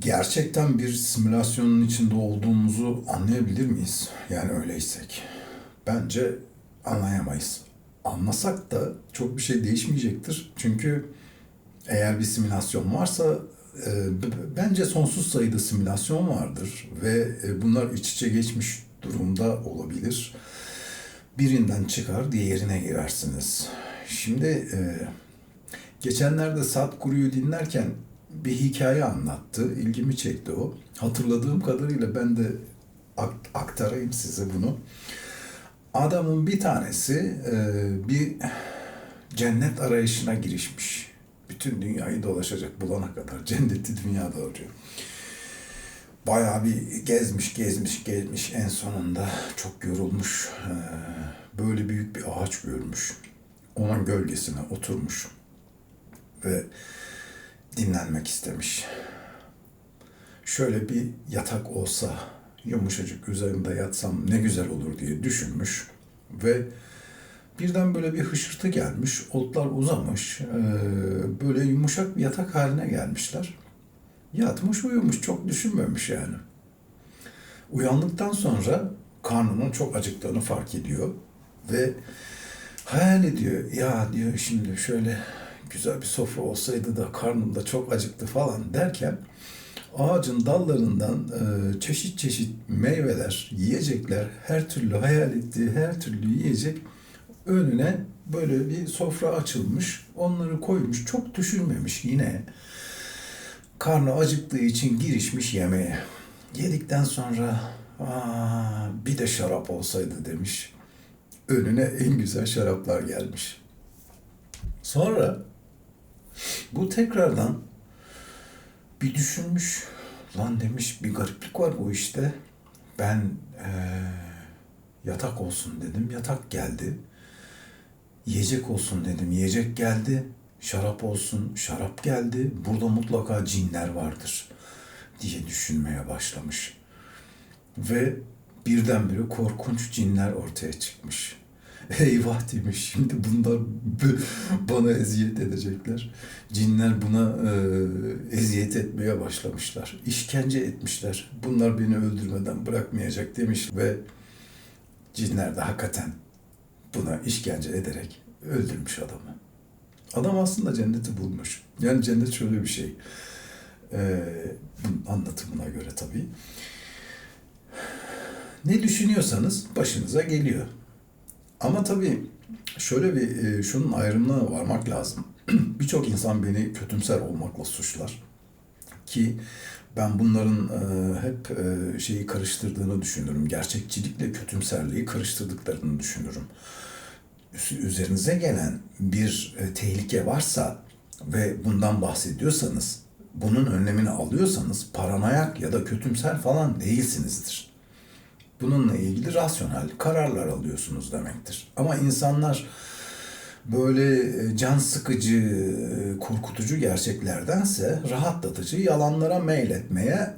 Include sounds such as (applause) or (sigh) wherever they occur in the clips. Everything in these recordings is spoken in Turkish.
gerçekten bir simülasyonun içinde olduğumuzu anlayabilir miyiz? Yani öyleysek. Bence anlayamayız. Anlasak da çok bir şey değişmeyecektir. Çünkü eğer bir simülasyon varsa e, bence sonsuz sayıda simülasyon vardır ve e, bunlar iç içe geçmiş durumda olabilir. Birinden çıkar diğerine girersiniz. Şimdi e, geçenlerde Sadhguru'yu dinlerken bir hikaye anlattı. İlgimi çekti o. Hatırladığım kadarıyla ben de ak- aktarayım size bunu. Adamın bir tanesi e, bir cennet arayışına girişmiş. Bütün dünyayı dolaşacak bulana kadar. Cenneti dünyada arıyor. Bayağı bir gezmiş, gezmiş, gezmiş. En sonunda çok yorulmuş. E, böyle büyük bir ağaç görmüş. Onun gölgesine oturmuş. Ve dinlenmek istemiş. Şöyle bir yatak olsa yumuşacık üzerinde yatsam ne güzel olur diye düşünmüş ve birden böyle bir hışırtı gelmiş, otlar uzamış, eee, böyle yumuşak bir yatak haline gelmişler. Yatmış uyumuş, çok düşünmemiş yani. Uyandıktan sonra karnının çok acıktığını fark ediyor ve hayal ediyor. Ya diyor şimdi şöyle güzel bir sofra olsaydı da karnım da çok acıktı falan derken ağacın dallarından e, çeşit çeşit meyveler, yiyecekler, her türlü hayal ettiği her türlü yiyecek önüne böyle bir sofra açılmış. Onları koymuş. Çok düşünmemiş yine. Karnı acıktığı için girişmiş yemeğe. Yedikten sonra Aa, bir de şarap olsaydı demiş. Önüne en güzel şaraplar gelmiş. Sonra bu tekrardan bir düşünmüş. Lan demiş bir gariplik var bu işte. Ben eee, yatak olsun dedim. Yatak geldi. Yiyecek olsun dedim. Yiyecek geldi. Şarap olsun. Şarap geldi. Burada mutlaka cinler vardır diye düşünmeye başlamış. Ve birdenbire korkunç cinler ortaya çıkmış. (laughs) Eyvah demiş şimdi bunlar bana eziyet edecekler. Cinler buna e, eziyet etmeye başlamışlar. İşkence etmişler. Bunlar beni öldürmeden bırakmayacak demiş ve cinler de hakikaten buna işkence ederek öldürmüş adamı. Adam aslında cenneti bulmuş. Yani cennet şöyle bir şey. E, bunun anlatımına göre tabii. Ne düşünüyorsanız başınıza geliyor. Ama tabii şöyle bir e, şunun ayrımına varmak lazım. (clears throat) Birçok insan beni kötümser olmakla suçlar. Ki ben bunların e, hep e, şeyi karıştırdığını düşünürüm. Gerçekçilikle kötümserliği karıştırdıklarını düşünürüm. Üzerinize gelen bir e, tehlike varsa ve bundan bahsediyorsanız, bunun önlemini alıyorsanız paranoyak ya da kötümser falan değilsinizdir bununla ilgili rasyonel kararlar alıyorsunuz demektir. Ama insanlar böyle e, can sıkıcı, e, korkutucu gerçeklerdense rahatlatıcı yalanlara meyletmeye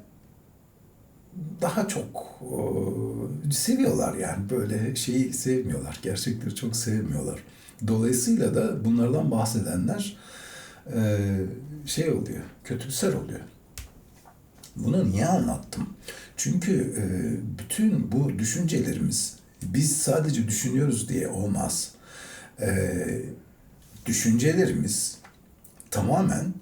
daha çok e, seviyorlar yani böyle şeyi sevmiyorlar. Gerçekleri çok sevmiyorlar. Dolayısıyla da bunlardan bahsedenler e, şey oluyor, kötümser oluyor. Bunu niye anlattım? Çünkü e, bütün bu düşüncelerimiz biz sadece düşünüyoruz diye olmaz. E, düşüncelerimiz tamamen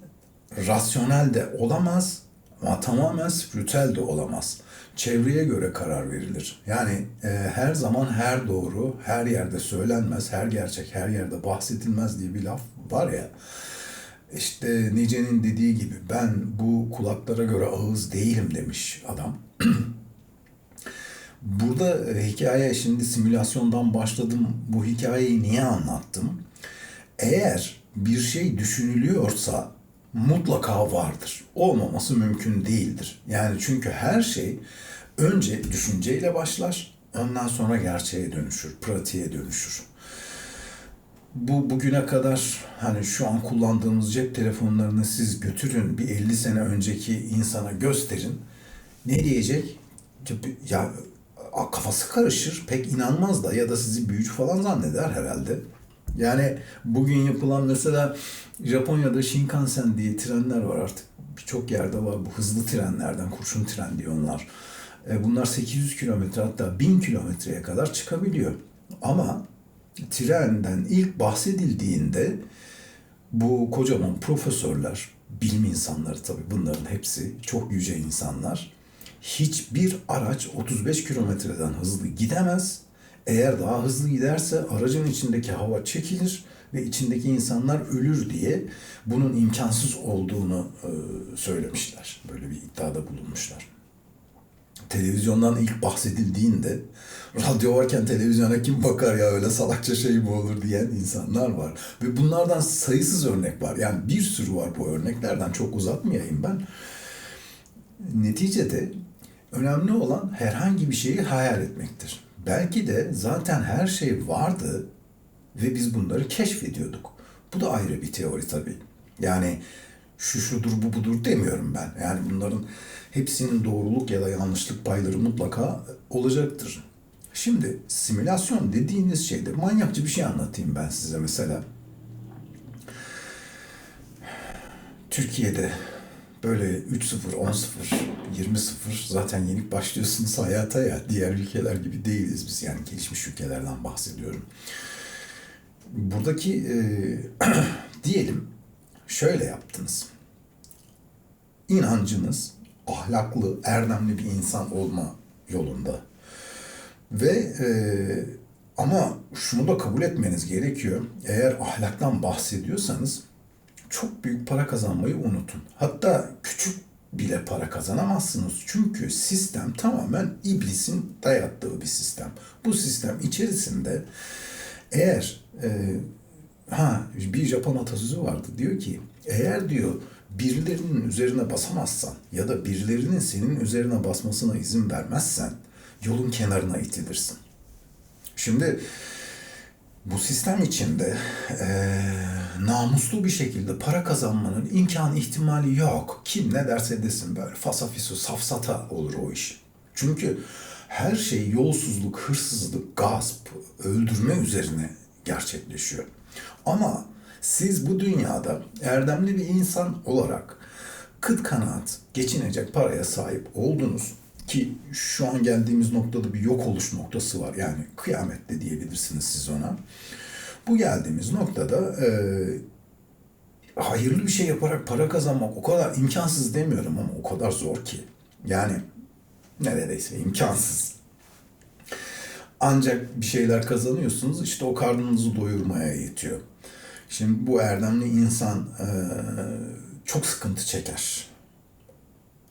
rasyonel de olamaz ama tamamen spiritüel de olamaz. Çevreye göre karar verilir. Yani e, her zaman her doğru, her yerde söylenmez, her gerçek, her yerde bahsedilmez diye bir laf var ya. İşte Nice'nin dediği gibi ben bu kulaklara göre ağız değilim demiş adam. (clears throat) Burada e, hikaye şimdi simülasyondan başladım. Bu hikayeyi niye anlattım? Eğer bir şey düşünülüyorsa mutlaka vardır. Olmaması mümkün değildir. Yani çünkü her şey önce düşünceyle başlar, ondan sonra gerçeğe dönüşür, pratiğe dönüşür bu bugüne kadar hani şu an kullandığımız cep telefonlarını siz götürün bir 50 sene önceki insana gösterin. Ne diyecek? Ya kafası karışır, pek inanmaz da ya da sizi büyücü falan zanneder herhalde. Yani bugün yapılan mesela Japonya'da Shinkansen diye trenler var artık birçok yerde var bu hızlı trenlerden, kurşun tren diyor onlar. E, bunlar 800 kilometre hatta 1000 kilometreye kadar çıkabiliyor. Ama trenden ilk bahsedildiğinde bu kocaman profesörler, bilim insanları tabii bunların hepsi çok yüce insanlar. Hiçbir araç 35 kilometreden hızlı gidemez. Eğer daha hızlı giderse aracın içindeki hava çekilir ve içindeki insanlar ölür diye bunun imkansız olduğunu e, söylemişler. Böyle bir iddiada bulunmuşlar. Televizyondan ilk bahsedildiğinde radyo varken televizyona kim bakar ya öyle salakça şey mi olur diyen insanlar var. Ve bunlardan sayısız örnek var. Yani bir sürü var bu örneklerden çok uzatmayayım ben. Neticede önemli olan herhangi bir şeyi hayal etmektir. Belki de zaten her şey vardı ve biz bunları keşfediyorduk. Bu da ayrı bir teori tabii. Yani şu şudur bu budur demiyorum ben. Yani bunların hepsinin doğruluk ya da yanlışlık payları mutlaka olacaktır. Şimdi simülasyon dediğiniz şeyde manyakça bir şey anlatayım ben size mesela. Türkiye'de böyle 3-0, 10-0, 20-0 zaten yenik başlıyorsunuz hayata ya. Diğer ülkeler gibi değiliz biz yani gelişmiş ülkelerden bahsediyorum. Buradaki e, (clears throat) diyelim şöyle yaptınız. İnancınız ahlaklı, erdemli bir insan olma yolunda. Ve e, ama şunu da kabul etmeniz gerekiyor. Eğer ahlaktan bahsediyorsanız çok büyük para kazanmayı unutun. Hatta küçük bile para kazanamazsınız. Çünkü sistem tamamen iblisin dayattığı bir sistem. Bu sistem içerisinde eğer e, ha bir Japon atasözü vardı diyor ki eğer diyor birilerinin üzerine basamazsan ya da birilerinin senin üzerine basmasına izin vermezsen yolun kenarına itilirsin. Şimdi bu sistem içinde e, namuslu bir şekilde para kazanmanın imkan ihtimali yok. Kim ne derse desin böyle fasafiso safsata olur o iş. Çünkü her şey yolsuzluk, hırsızlık, gasp, öldürme üzerine gerçekleşiyor. Ama siz bu dünyada erdemli bir insan olarak kıt kanaat geçinecek paraya sahip oldunuz ki şu an geldiğimiz noktada bir yok oluş noktası var. Yani kıyamette diyebilirsiniz siz ona. Bu geldiğimiz noktada e, hayırlı bir şey yaparak para kazanmak o kadar imkansız demiyorum ama o kadar zor ki. Yani neredeyse imkansız. Ancak bir şeyler kazanıyorsunuz işte o karnınızı doyurmaya yetiyor. Şimdi bu erdemli insan e, çok sıkıntı çeker.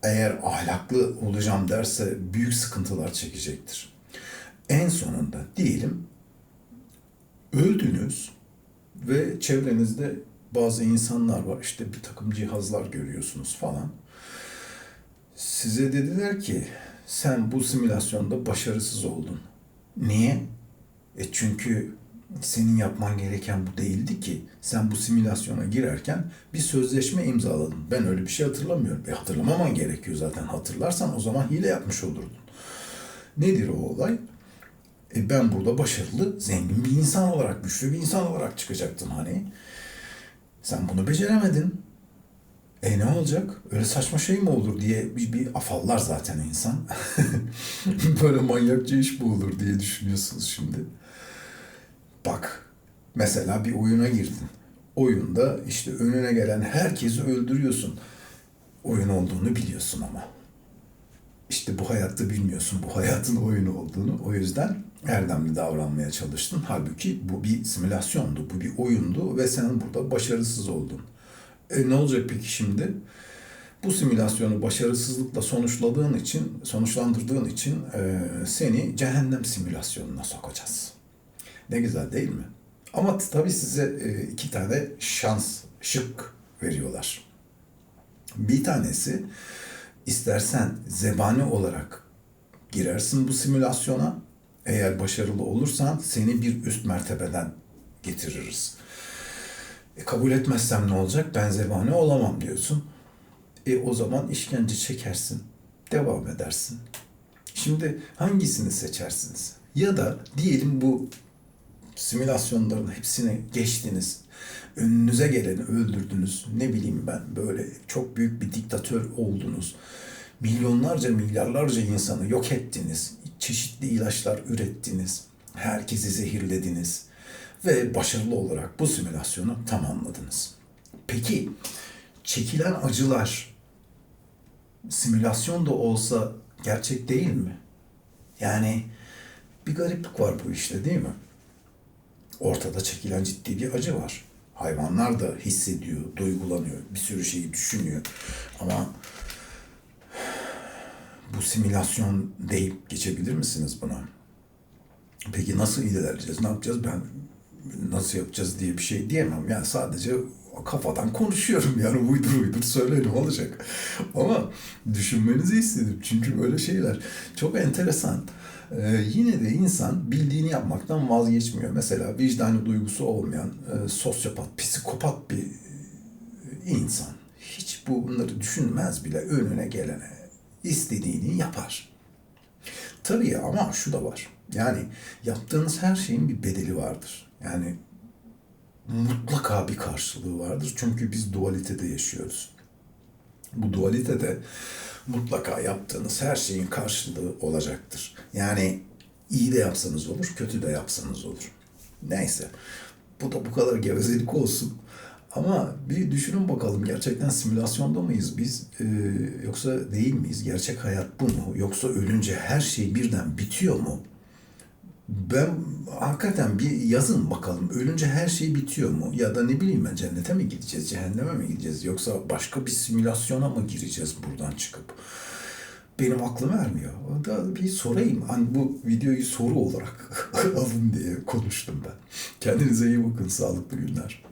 Eğer ahlaklı olacağım derse büyük sıkıntılar çekecektir. En sonunda diyelim öldünüz ve çevrenizde bazı insanlar var işte bir takım cihazlar görüyorsunuz falan. Size dediler ki sen bu simülasyonda başarısız oldun. Niye? E çünkü senin yapman gereken bu değildi ki. Sen bu simülasyona girerken bir sözleşme imzaladın. Ben öyle bir şey hatırlamıyorum. E hatırlamaman gerekiyor zaten. Hatırlarsan o zaman hile yapmış olurdun. Nedir o olay? E ben burada başarılı, zengin bir insan olarak, güçlü bir insan olarak çıkacaktım hani. Sen bunu beceremedin. E ne olacak? Öyle saçma şey mi olur diye bir, bir afallar zaten insan. (laughs) Böyle manyakça iş mi olur diye düşünüyorsunuz şimdi. Bak mesela bir oyuna girdin. Oyunda işte önüne gelen herkesi öldürüyorsun. Oyun olduğunu biliyorsun ama. İşte bu hayatta bilmiyorsun bu hayatın oyunu olduğunu. O yüzden erdemli davranmaya çalıştın. Halbuki bu bir simülasyondu, bu bir oyundu ve sen burada başarısız oldun. E ne olacak peki şimdi? Bu simülasyonu başarısızlıkla sonuçladığın için, sonuçlandırdığın için e, seni cehennem simülasyonuna sokacağız. Ne güzel değil mi? Ama tabii size e, iki tane şans, şık veriyorlar. Bir tanesi istersen zebani olarak girersin bu simülasyona. Eğer başarılı olursan seni bir üst mertebeden getiririz. E, kabul etmezsem ne olacak? Ben zebani olamam diyorsun. E o zaman işkence çekersin. Devam edersin. Şimdi hangisini seçersiniz? Ya da diyelim bu simülasyonların hepsini geçtiniz. Önünüze geleni öldürdünüz. Ne bileyim ben böyle çok büyük bir diktatör oldunuz. Milyonlarca milyarlarca insanı yok ettiniz. Çeşitli ilaçlar ürettiniz. Herkesi zehirlediniz. Ve başarılı olarak bu simülasyonu tamamladınız. Peki çekilen acılar simülasyon da olsa gerçek değil mi? Yani bir gariplik var bu işte değil mi? Ortada çekilen ciddi bir acı var. Hayvanlar da hissediyor, duygulanıyor, bir sürü şeyi düşünüyor. Ama bu simülasyon deyip geçebilir misiniz buna? Peki nasıl ilerleyeceğiz? Ne yapacağız? Ben nasıl yapacağız diye bir şey diyemem. Yani sadece kafadan konuşuyorum yani uydur uydur söyle ne olacak. Ama düşünmenizi istedim. Çünkü böyle şeyler çok enteresan. Ee, yine de insan bildiğini yapmaktan vazgeçmiyor. Mesela vicdanı duygusu olmayan e, sosyopat, psikopat bir insan. Hiç bunları düşünmez bile önüne gelene istediğini yapar. Tabii ama şu da var. Yani yaptığınız her şeyin bir bedeli vardır. Yani mutlaka bir karşılığı vardır. Çünkü biz dualitede yaşıyoruz. Bu dualitede mutlaka yaptığınız her şeyin karşılığı olacaktır. Yani iyi de yapsanız olur, kötü de yapsanız olur. Neyse. Bu da bu kadar gevezelik olsun. Ama bir düşünün bakalım gerçekten simülasyonda mıyız biz Ee, yoksa değil miyiz? Gerçek hayat bu mu? Yoksa ölünce her şey birden bitiyor mu? Ben hakikaten bir yazın bakalım. Ölünce her şey bitiyor mu? Ya da ne bileyim ben cennete mi gideceğiz, cehenneme mi gideceğiz? Yoksa başka bir simülasyona mı gireceğiz buradan çıkıp? Benim aklım ermiyor. Da bir sorayım. Hani bu videoyu soru olarak (laughs) alın diye konuştum ben. Kendinize iyi bakın. Sağlıklı günler.